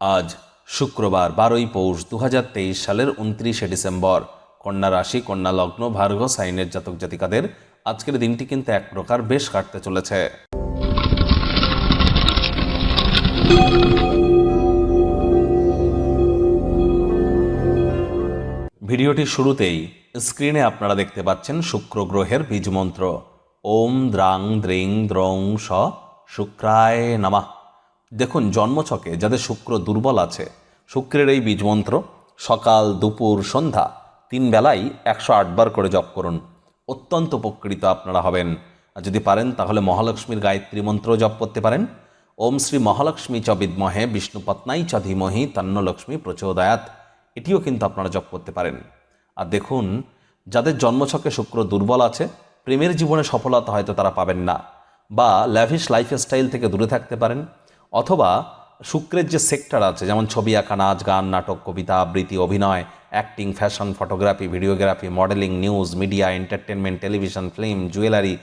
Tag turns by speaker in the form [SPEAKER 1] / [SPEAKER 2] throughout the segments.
[SPEAKER 1] আজ শুক্রবার বারোই পৌষ দু হাজার তেইশ সালের উনত্রিশে ডিসেম্বর। কন্যা রাশি, কন্যা লগ্ন, ভার্গ, সাইনের জাতক জাতিকাদের আজকের দিনটি কিন্তু এক প্রকার বেশ কাটতে চলেছে। ভিডিওটির শুরুতেই স্ক্রিনে আপনারা দেখতে পাচ্ছেন শুক্র গ্রহের বীজ মন্ত্র। ওম দ্রাং দ্রিং দ্রং স শুক্রায় নামা। দেখুন, জন্মছকে যাদের শুক্র দুর্বল আছে, শুক্রের এই বীজ মন্ত্র সকাল, দুপুর, সন্ধ্যা, তিন বেলাই একশো আটবার করে জপ করুন। অত্যন্ত উপকৃত আপনারা হবেন। আর যদি পারেন, তাহলে মহালক্ষ্মীর গায়ত্রী মন্ত্র জপ করতে পারেন। ওম শ্রী মহালক্ষ্মী চ বিদ্মহে বিষ্ণুপত্নাই চ ধীমহি তন্নলক্ষ্মী প্রচোদয়াত। এটিও কিন্তু আপনারা জপ করতে পারেন। আর দেখুন, যাদের জন্মছকে শুক্র দুর্বল আছে, প্রেমের জীবনে সফলতা হয়তো তারা পাবেন না। বা ল্যাভিশ লাইফস্টাইল থেকে দূরে থাকতে পারেন। অথবা শুক্রের যে সেক্টর আছে, যেমন ছবি আঁকা, নাচ, গান, নাটক, কবিতা, আবৃত্তি, অভিনয় acting fashion photography videography modelling news media entertainment television film jewellery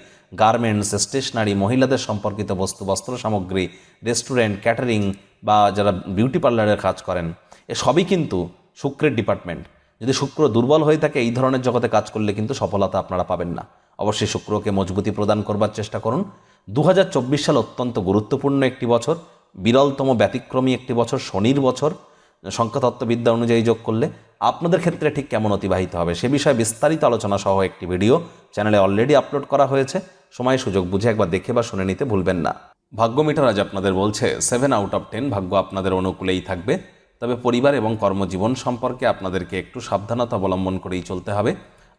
[SPEAKER 1] garments stationery মহিলাদের সম্পর্কিত বস্তু, বস্ত্র সামগ্রী রেস্টুরেন্ট ক্যাটারিং বা যারা বিউটি পার্লারের কাজ করেন, এ সবই কিন্তু শুক্রের ডিপার্টমেন্ট যদি শুক্র দুর্বল হয়ে থাকে, এই ধরনের জগতে কাজ করলে কিন্তু সফলতা আপনারা পাবেন না। অবশ্যই শুক্রকে মজবুতি প্রদান করবার চেষ্টা করুন। দু হাজার চব্বিশ সাল অত্যন্ত গুরুত্বপূর্ণ একটি বছর। বিরলতম ব্যতিক্রমী একটি বছর, শনির বছর, সংখ্যাতত্ত্ববিদ্যা অনুযায়ী যোগ করলে আপনাদের ক্ষেত্রে ঠিক কেমন অতিবাহিত হবে? সে বিষয়ে বিস্তারিত আলোচনা সহ একটি ভিডিও চ্যানেলে অলরেডি আপলোড করা হয়েছে। সময়, সুযোগ বুঝে একবার দেখে বা শুনে নিতে ভুলবেন না। ভাগ্য মিটার আজ আপনাদের বলছে সেভেন আউট অফ টেন ভাগ্য আপনাদের অনুকূলেই থাকবে। তবে পরিবার এবং কর্মজীবন সম্পর্কে আপনাদেরকে একটু সাবধানতা অবলম্বন করেই চলতে হবে।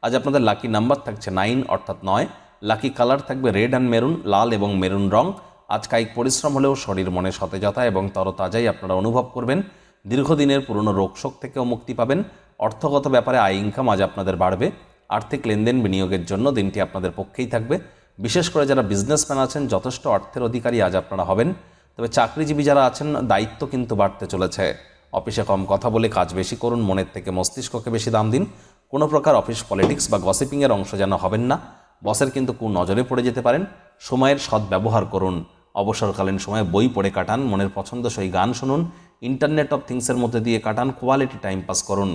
[SPEAKER 1] আজ আপনাদের লাকি নাম্বার থাকছে নাইন অর্থাৎ নয়। লাকি কালার থাকবে রেড অ্যান্ড মেরুন লাল এবং মেরুন রং। আজ কায়িক পরিশ্রম হলেও শরীর মনে সতেজতা এবং তরতাজাই আপনারা অনুভব করবেন। দীর্ঘদিনের পুরনো রোগশোক থেকেও মুক্তি পাবেন। অর্থগত ব্যাপারে আয় ইনকাম আজ আপনাদের বাড়বে। আর্থিক লেনদেন বিনিয়োগের জন্য দিনটি আপনাদের পক্ষেই থাকবে। বিশেষ করে যারা বিজনেসম্যান আছেন, যথেষ্ট অর্থের অধিকারী আজ আপনারা হবেন। তবে চাকরিজীবী যারা আছেন, দায়িত্ব কিন্তু বাড়তে চলেছে। অফিসে কম কথা বলে কাজ বেশি করুন, মনের থেকে মস্তিষ্ককে বেশি দাম দিন। কোনো প্রকার অফিস পলিটিক্স বা গসিপিংয়ের অংশ যেন হবেন না। বসের কিন্তু কু নজরে পড়ে যেতে পারেন। সময়ের সদ্ব্যবহার করুন। অবসরকালীন সময়ে বই পড়ে কাটান, মনের পছন্দসই গান শুনুন ইন্টারনেট অফ থিংসের মধ্যে দিয়ে কাটান কোয়ালিটি টাইম পাস করুন।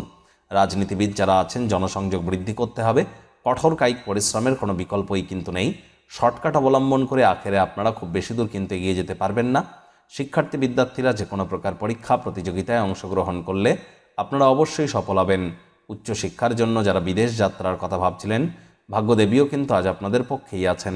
[SPEAKER 1] রাজনীতিবিদ যারা আছেন, জনসংযোগ বৃদ্ধি করতে হবে, কঠোর কায়িক পরিশ্রমের কোনো বিকল্পই কিন্তু নেই। শর্টকাট অবলম্বন করে আখেরে আপনারা খুব বেশি দূর কিন্তু এগিয়ে যেতে পারবেন না। শিক্ষার্থী, বিদ্যার্থীরা যে কোনো প্রকার পরীক্ষা, প্রতিযোগিতায় অংশগ্রহণ করলে আপনারা অবশ্যই সফল হবেন। উচ্চশিক্ষার জন্য যারা বিদেশ যাত্রার কথা ভাবছিলেন, ভাগ্যদেবীও কিন্তু আজ আপনাদের পক্ষেই আছেন।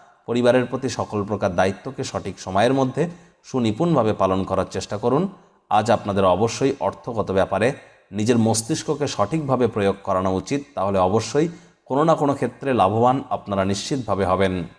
[SPEAKER 1] পরিবারের প্রতি সকল প্রকার দায়িত্বকে সঠিক সময়ের মধ্যে সুনিপুণভাবে পালন করার চেষ্টা করুন। আজ আপনাদের অবশ্যই অর্থগত ব্যাপারে নিজের মস্তিষ্ককে সঠিকভাবে প্রয়োগ করানো উচিত। তাহলে অবশ্যই কোনো না কোনো ক্ষেত্রে লাভবান আপনারা নিশ্চিতভাবে হবেন।